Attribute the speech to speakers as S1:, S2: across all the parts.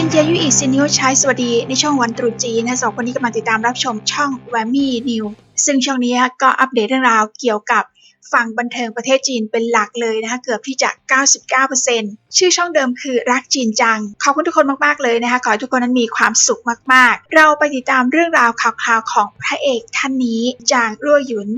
S1: ซินเจียยุอีซินนิวใช้สวัสดีในช่องวันตรุษจีนนะสองคนนี้กำลังติดตามรับชมช่องแวมมี่นิวซึ่งช่องนี้ก็อัปเดตเรื่องราวเกี่ยวกับฝั่งบันเทิงประเทศจีนเป็นหลักเลยนะคะเกือบที่จะ 99%ชื่อช่องเดิมคือรักจีนจัง ขอบคุณทุกคนมาก ๆ เลยนะคะ ขอให้ทุกคนนั้นมีความสุขมาก ๆ เราไปติดตามเรื่องราวข่าวๆของพระเอกท่านนี้จางรั่วหยุน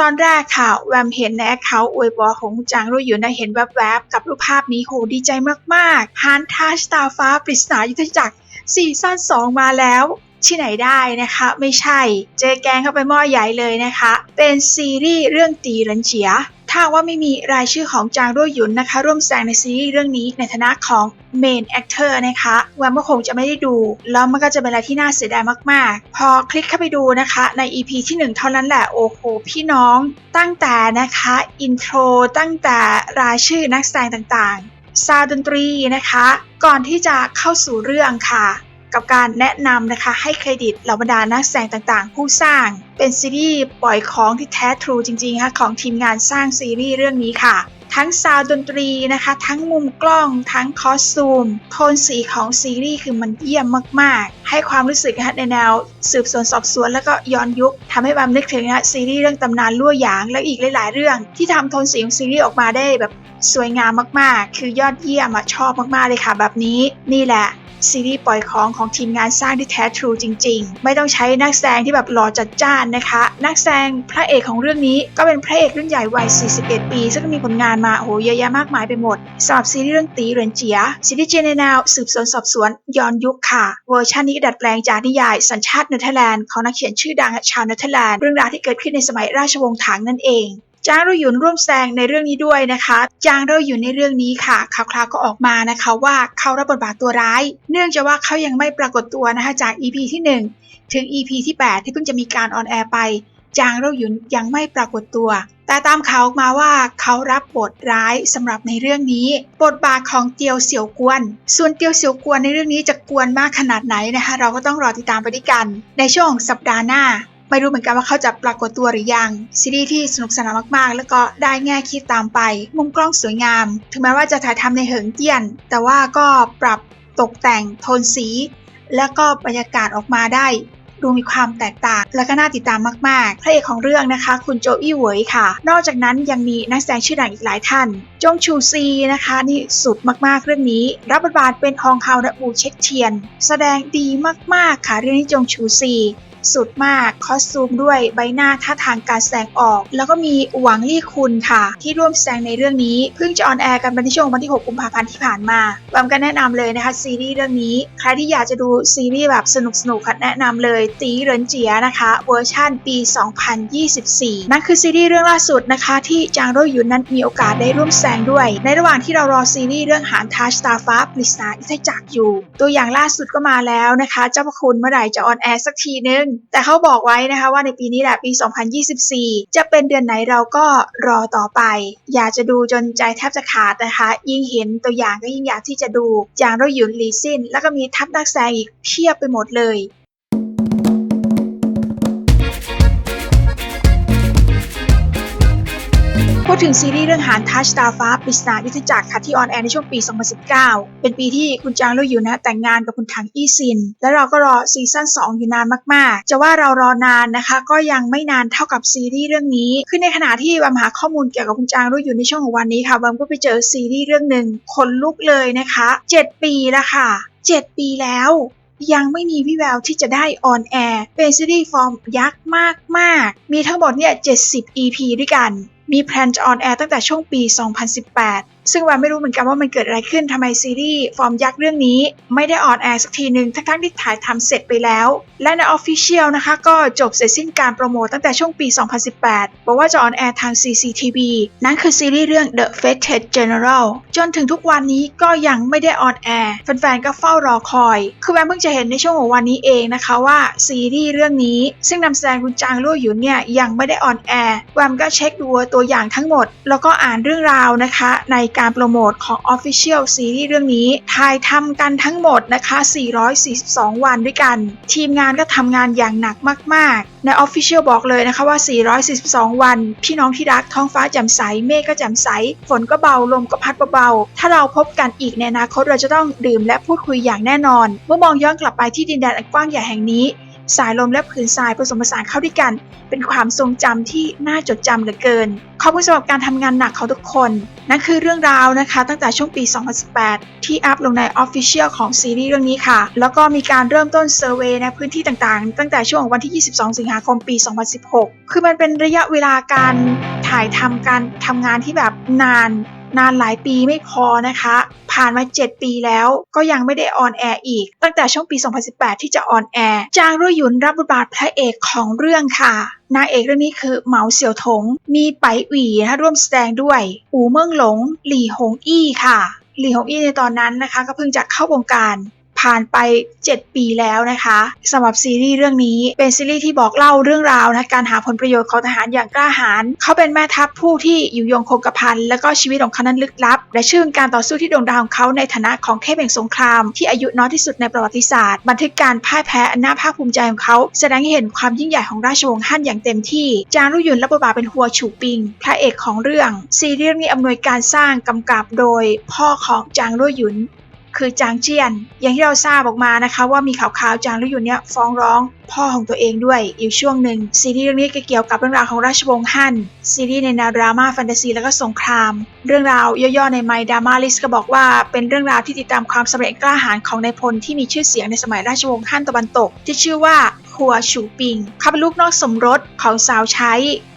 S1: ตอนแรกค่ะ แวมเห็นในแอคเคาท์อวยบอของจางรุ่ยหยุนนะเห็นแวบๆ กับรูปภาพนี้โหดีใจมากๆฮานทาชตาฟ้าปริศนายุทธจักรซีซั่น2มาแล้ว ที่ไหนได้นะคะ ไม่ใช่ เจอแกงเข้าไปหม้อใหญ่เลยนะคะ เป็นซีรีส์เรื่องตีหรินเจียถ้าว่าไม่มีรายชื่อของจางรุ่ยหยุนนะคะ ร่วมแสดงในซีรีส์เรื่องนี้ในฐานะของเมนแอคเตอร์นะคะแวมก็คงจะไม่ได้ดู แล้วมันก็จะเป็นอะไรที่น่าเสียดายมากๆ พอคลิกเข้าไปดูนะคะใน EP ที่ 1 เท่านั้นแหละโอ้โหพี่น้องตั้งแต่นะคะอินโทรตั้งแต่รายชื่อนักแสดงต่างๆ ซาวดนตรีนะคะ ก่อนที่จะเข้าสู่เรื่องค่ะ กับการแนะนำนะคะให้เครดิตเหล่าบรรดานักแสดงต่างๆ ผู้สร้าง เป็นซีรีส์ปล่อยของที่แท้ทรูจริงๆค่ะของทีมงานสร้างซีรีส์เรื่องนี้ค่ะ ทั้งซาวดนตรีนะคะ ทั้งมุมกล้อง ทั้งคอสตูม โทนสีของซีรีส์คือมันเยี่ยมมากๆ ให้ความรู้สึกนะคะในแนว สืบสวนสอบสวนแล้วก็ย้อนยุคทำให้บามนึกถึงนะซีรีส์เรื่องตำนานลั่วหยางและอีกหลาย ๆ เรื่อง ที่ทำโทนสีของซีรีส์ออกมาได้แบบสวยงามมากๆ คือยอดเยี่ยมอะชอบมากๆเลยค่ะ แบบนี้นี่แหละ ซีรีส์ปล่อยของของทีมงานสร้างที่แท้ทรูจริง ๆ ไม่ต้องใช้นักแสดงที่แบบหล่อจัดจ้านนะคะ นักแสดงพระเอกของเรื่องนี้ก็เป็นพระเอกรุ่นใหญ่วัย 41 ปี ซึ่งมีผลงานมาโอ้โหเยอะแยะมากมายไปหมดสำหรับซีรีส์เรื่องตีเหรินเจียซีรีส์เจนนแนวสืบสวนสอบสวนย้อนยุคค่ะ เวอร์ชันนี้ดัดแปลงจากนิยายสัญชาติเนเธอร์แลนด์ของนักเขียนชื่อดังชาวเนเธอร์แลนด์เรื่องราวที่เกิดขึ้นในสมัยราชวงศ์ถังนั่นเอง จางเราหยุนร่วมแสดงในเรื่องนี้ด้วยนะคะ จางเราหยุนในเรื่องนี้ค่ะข่าวๆก็ออกมานะคะว่าเขารับบทบาทตัวร้าย เนื่องจากว่าเขายังไม่ปรากฏตัวนะคะจาก EP ที่ 1 ถึง EP ที่ 8 ที่เพิ่งจะมีการออนแอร์ไป จางเราหยุนยังไม่ปรากฏตัว แต่ตามข่าวออกมาว่าเขารับบทร้ายสำหรับในเรื่องนี้ บทบาทของเตียวเสี่ยวกวน ส่วนเตียวเสี่ยวกวนในเรื่องนี้จะกวนมากขนาดไหนนะคะ เราก็ต้องรอติดตามไปด้วยกัน ในช่วงสัปดาห์หน้า ไม่รู้เหมือนกันว่าเขาจะปรากฏตัวหรือยัง ซีรีส์ที่สนุกสนานมากๆ แล้วก็ได้แง่คิดตามไป มุมกล้องสวยงาม ถึงแม้ว่าจะถ่ายทำในเหิงเจี้ยน แต่ว่าก็ปรับตกแต่งโทนสี แล้วก็บรรยากาศออกมาได้ดูมีความแตกต่าง และก็น่าติดตามมากๆ พระเอกของเรื่องนะคะ คุณโจอี้เหวยค่ะ นอกจากนั้นยังมีนักแสดงชื่อดังอีกหลายท่าน จงชูซีนะคะ นี่สุดมากๆ เรื่องนี้ รับบทบาทเป็นฮองคาวและอูเช็คเทียน แสดงดีมากๆ ค่ะเรื่องนี้จงชูซี สุดมาก คอสตูมด้วยใบหน้าท่าทางการแสดงออก แล้วก็มีหวังลี่คุณค่ะ ที่ร่วมแสดงในเรื่องนี้ เพิ่งจะออนแอร์กันวันที่ช่วงวันที่ 6 กุมภาพันธ์ที่ผ่านมาแวมก็แนะนำเลยนะคะซีรีส์เรื่องนี้ ใครที่อยากจะดูซีรีส์แบบสนุกสนุกๆค่ะแนะนำเลย ตีเหรินเจียนะคะ เวอร์ชั่นปี 2024 นั่นคือซีรีส์เรื่องล่าสุดนะคะ ที่จางโรยุนนั้นมีโอกาสได้ร่วมแสดงด้วย ในระหว่างที่เรารอซีรีส์เรื่องหานทาชตาฟ้าปริศนาอิทจักอยู่ ตัวอย่างล่าสุดก็มาแล้วนะคะ เจ้าพระคุณเมื่อไหร่จะออนแอร์สักทีนึงแต่เขาบอกไว้นะคะว่าในปีนี้แหละปี 2024 จะเป็นเดือนไหนเราก็รอต่อไป อยากจะดูจนใจแทบจะขาดนะคะ ยิ่งเห็นตัวอย่างก็ยิ่งอยากที่จะดู อย่างเรยุนลีซินแล้วก็มีทัพนักแสดงอีกเพียบไปหมดเลย พูดถึงซีรีส์เรื่องหานทัชตาฟ้าปริศนายุทธจักรค่ะที่ออนแอร์ในช่วงปี 2019 เป็นปีที่คุณจางลุยอยู่นะแต่งงานกับคุณถังอี้ซิน และเราก็รอซีซั่น2 อยู่นานมากๆ จะว่าเรารอนานนะคะ ก็ยังไม่นานเท่ากับซีรีส์เรื่องนี้คือในขณะที่บัมหาข้อมูลเกี่ยวกับคุณจางลุยอยู่ในช่วงของวันนี้ค่ะบัมก็ไปเจอซีรีส์เรื่องหนึ่งขนลุกเลยนะคะ 7 ปีแล้วค่ะ 7 ปีแล้วยังไม่มีวิแววที่จะได้ออนแอร์เป็นซีรีส์ฟอร์มยักษ์มากๆ มีทั้งหมดเนี่ย 70 EP ด้วยกัน มีแพลนจะออนแอร์ตั้งแต่ช่วงปี 2018 ซึ่งวันไม่รู้เหมือนกันว่ามันเกิดอะไรขึ้นทำไมซีรีส์ฟอร์มยักษ์เรื่องนี้ไม่ได้ออนแอร์สักทีหนึ่งทั้งๆที่ถ่ายทำเสร็จไปแล้ว และในออฟฟิเชียลนะคะ ก็จบเสร็จสิ้นการโปรโมทตั้งแต่ช่วงปี 2018 บอกว่าจะออนแอร์ทาง CCTV นั่นคือซีรีส์เรื่อง The Fated General จนถึงทุกวันนี้ก็ยังไม่ได้ออนแอร์แฟนๆก็เฝ้ารอคอย คือแวมเพิ่งจะเห็นในช่วงของวันนี้เองนะคะว่าซีรีส์เรื่องนี้ ซึ่งนำแสดงคุณจางลู่หยุนเนี่ยยังไม่ได้ออนแอร์แวมก็เช็คดูตัวอย่างทั้งหมด แล้วก็อ่านเรื่องราวนะคะในการการโปรโมทของ Official ซีรีส์เรื่องนี้ ถ่ายทำกันทั้งหมดนะคะ 442 วันด้วยกัน ทีมงานก็ทำงานอย่างหนักมาก ๆ ใน Official บอกเลยนะคะว่า 442 วัน พี่น้องที่รักท้องฟ้าแจ่มใส เมฆก็แจ่มใส ฝนก็เบา ลมก็พัดเบา ๆ ถ้าเราพบกันอีกในอนาคตเราจะต้องดื่มและพูดคุยอย่างแน่นอน เมื่อมองย้อนกลับไปที่ดินแดนอันกว้างใหญ่แห่งนี้ สายลมและผืนทรายผสมผสานเข้าด้วยกัน เป็นความทรงจำที่น่าจดจำเหลือเกิน ขอบคุณสำหรับการทำงานหนักของทุกคน นั่นคือเรื่องราวนะคะ ตั้งแต่ช่วงปี 2018 ที่อัพลงใน Official ของซีรีส์เรื่องนี้ค่ะ แล้วก็มีการเริ่มต้นเซอร์เวยในพื้นที่ต่างๆ ตั้งแต่ช่วงวันที่ 22 สิงหาคมปี 2016 คือมันเป็นระยะเวลาการถ่ายทำการทำงานที่แบบนาน นานหลายปีไม่พอนะคะ ผ่านมา 7 ปีแล้วก็ยังไม่ได้ออนแอร์อีก ตั้งแต่ช่วงปี 2018 ที่จะออนแอร์ จางรุ่ยยุนรับบทบาทพระเอกของเรื่องค่ะ นางเอกเรื่องนี้คือเหมาเสี่ยวถง มีไปหวีนะคะร่วมแสดงด้วย อูเมิงหลง หลี่หงอี้ค่ะ หลี่หงอี้ในตอนนั้นนะคะ ก็เพิ่งจะเข้าวงการ ผ่านไป 7 ปีแล้วนะคะสำหรับซีรีส์เรื่องนี้เป็นซีรีส์ที่บอกเล่าเรื่องราวนะการหาผลประโยชน์ของทหารอย่างกล้าหาญเขาเป็นแม่ทัพผู้ที่อยู่ยงคงกระพันและก็ชีวิตของเขานั้นลึกลับ และชื่อการต่อสู้ที่โด่งดังของเขาในฐานะของเทพแห่งสงคราม ที่อายุน้อยที่สุดในประวัติศาสตร์ บันทึกการพ่ายแพ้อันน่าภาคภูมิใจของเขา แสดงให้เห็นความยิ่งใหญ่ของราชวงศ์ฮั่นอย่างเต็มที่ จางรุ่ยหยุนรับบทบาทเป็นฮัวฉูปิง พระเอกของเรื่องซีรีส์นี้อำนวยการสร้างกำกับโดยพ่อของจางรุ่ยหยุน คือจางเจียน อย่างที่เราทราบออกมานะคะว่ามีข่าวๆจางรุ่ยหยุนเนี่ยฟ้องร้องพ่อของตัวเองด้วยอยู่ช่วงหนึ่งซีรีส์เรื่องนี้ก็เกี่ยวกับเรื่องราวของราชวงศ์ฮั่นซีรีส์ในแนวดราม่าแฟนตาซีแล้วก็สงคราม เรื่องราวย่อๆในไมดามาลิสก็บอกว่าเป็นเรื่องราวที่ติดตามความสำเร็จกล้าหาญของนายพลที่มีชื่อเสียงในสมัยราชวงศ์ฮั่นตะวันตก ที่ชื่อว่า คัวฉูปิงเขาเป็นลูกนอกสมรสของสาวใช้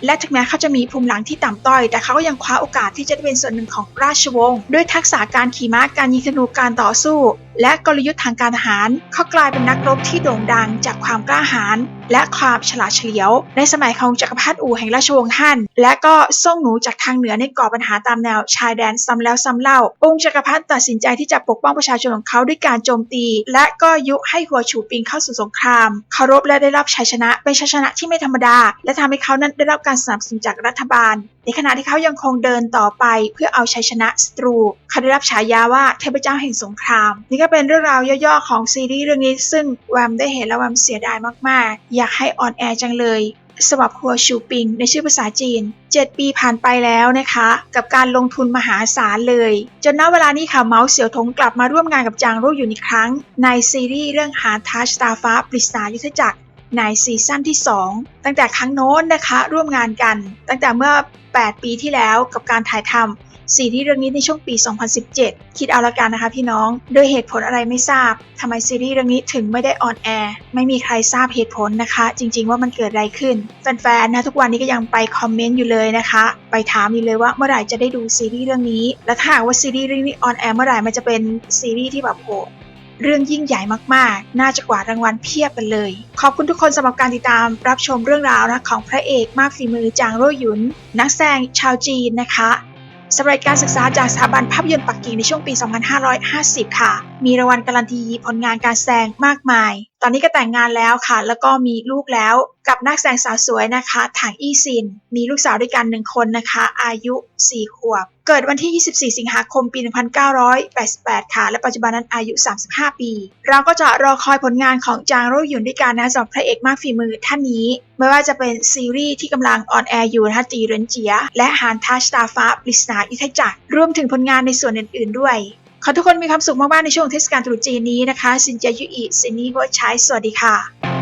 S1: และถึงแม้เขาจะมีภูมิหลังที่ต่ำต้อย แต่เขาก็ยังคว้าโอกาสที่จะได้เป็นส่วนหนึ่งของราชวงศ์ด้วยทักษะการขี่ม้าการยิงธนูการต่อสู้และกลยุทธ์ทางการทหาร เขากลายเป็นนักรบที่โด่งดังจากความกล้าหาญและความฉลาดเฉลียว ในสมัยของจักรพรรดิอู่แห่งราชวงศ์ฮั่น และก็ส่งหนูจากทางเหนือในก่อปัญหาตามแนวชายแดนซ้ำแล้วซ้ำเล่า องค์จักรพรรดิตัดสินใจที่จะปกป้องประชาชนของเขาด้วยการโจมตี และก็ยุให้หัวฉูปิงเข้าสู่สงครามเคารพและได้รับชัยชนะเป็นชัยชนะที่ไม่ธรรมดา และทำให้เขานั้นได้รับการสนับสนุนจากรัฐบาลในขณะที่เขายังคงเดินต่อไปเพื่อเอาชัยชนะศัตรูเขาได้รับฉายาว่าเทพเจ้าแห่งสงคราม นี่ก็เป็นเรื่องราวย่อๆของซีรีส์เรื่องนี้ซึ่งแวมได้เห็นแล้วแวมเสียดายมากๆ อยากให้ออนแอร์จังเลยสำหรับครัวชูปิงในชื่อภาษาจีน 7 ปีผ่านไปแล้วนะคะ กับการลงทุนมหาศาลเลย จนณเวลานี้ค่ะเมาส์เสี่ยวทงกลับมาร่วมงานกับจางรู่อยู่อีกครั้ง ในซีรีส์เรื่องหาทัชตาฟ้าปริศนายุทธจักรในซีซั่นที่ 2 ตั้งแต่ครั้งโน้นนะคะ ร่วมงานกัน ตั้งแต่เมื่อ 8 ปีที่แล้วกับการถ่ายทำซีรีส์เรื่องนี้ในช่วงปี 2017 คิดเอาละกันนะคะพี่น้องโดยเหตุผลอะไรไม่ทราบทำไมซีรีส์เรื่องนี้ถึงไม่ได้ออนแอร์ไม่มีใครทราบเหตุผลนะคะ จริง ๆ ว่ามันเกิดอะไรขึ้น แฟนๆนะทุกวันนี้ก็ยังไปคอมเมนต์อยู่เลยนะคะ ไปถามอยู่เลยว่าเมื่อไหร่จะได้ดูซีรีส์เรื่องนี้ และถ้าหากว่าซีรีส์เรื่องนี้ออนแอร์เมื่อไหร่มันจะเป็นซีรีส์ที่แบบโห เรื่องยิ่งใหญ่มากๆ น่าจะกว่ารางวัลเพียบกันเลย ขอบคุณทุกคนสำหรับการติดตามรับชมเรื่องราวนะของพระเอกมากฝีมือจางโร่หยุน นักแสดงชาวจีนนะคะสำหรับการศึกษาจากสถาบันภาพยนตร์ปักกิ่งในช่วงปี 2550 ค่ะ มีรางวัลการันตีผลงานการแสดงมากมาย ตอนนี้ก็แต่งงานแล้วค่ะ แล้วก็มีลูกแล้วกับนักแสดงสาวสวยนะคะถังอี้ซิน มีลูกสาวด้วยกันหนึ่งคนนะคะ อายุ 4 ขวบ เกิดวันที่ 24 สิงหาคมปี 1988 ค่ะ และปัจจุบันนั้นอายุ 35 ปี เราก็จะรอคอยผลงานของจางโร่หยุนด้วยกันนะสำหรับพระเอกมากฝีมือท่านนี้ ไม่ว่าจะเป็นซีรีส์ที่กำลังออนแอร์อยู่นะคะจีเรนเจีย และหานทัชตาฟ้าปริศนายุทธจักรรวมถึงผลงานในส่วนอื่น ๆ ด้วย ขอทุกคนมีความสุขมากๆในช่วงเทศกาลตรุษจีนนี้นะคะ สินเจียยุอีสินนี้ก็ใช้สวัสดีค่ะ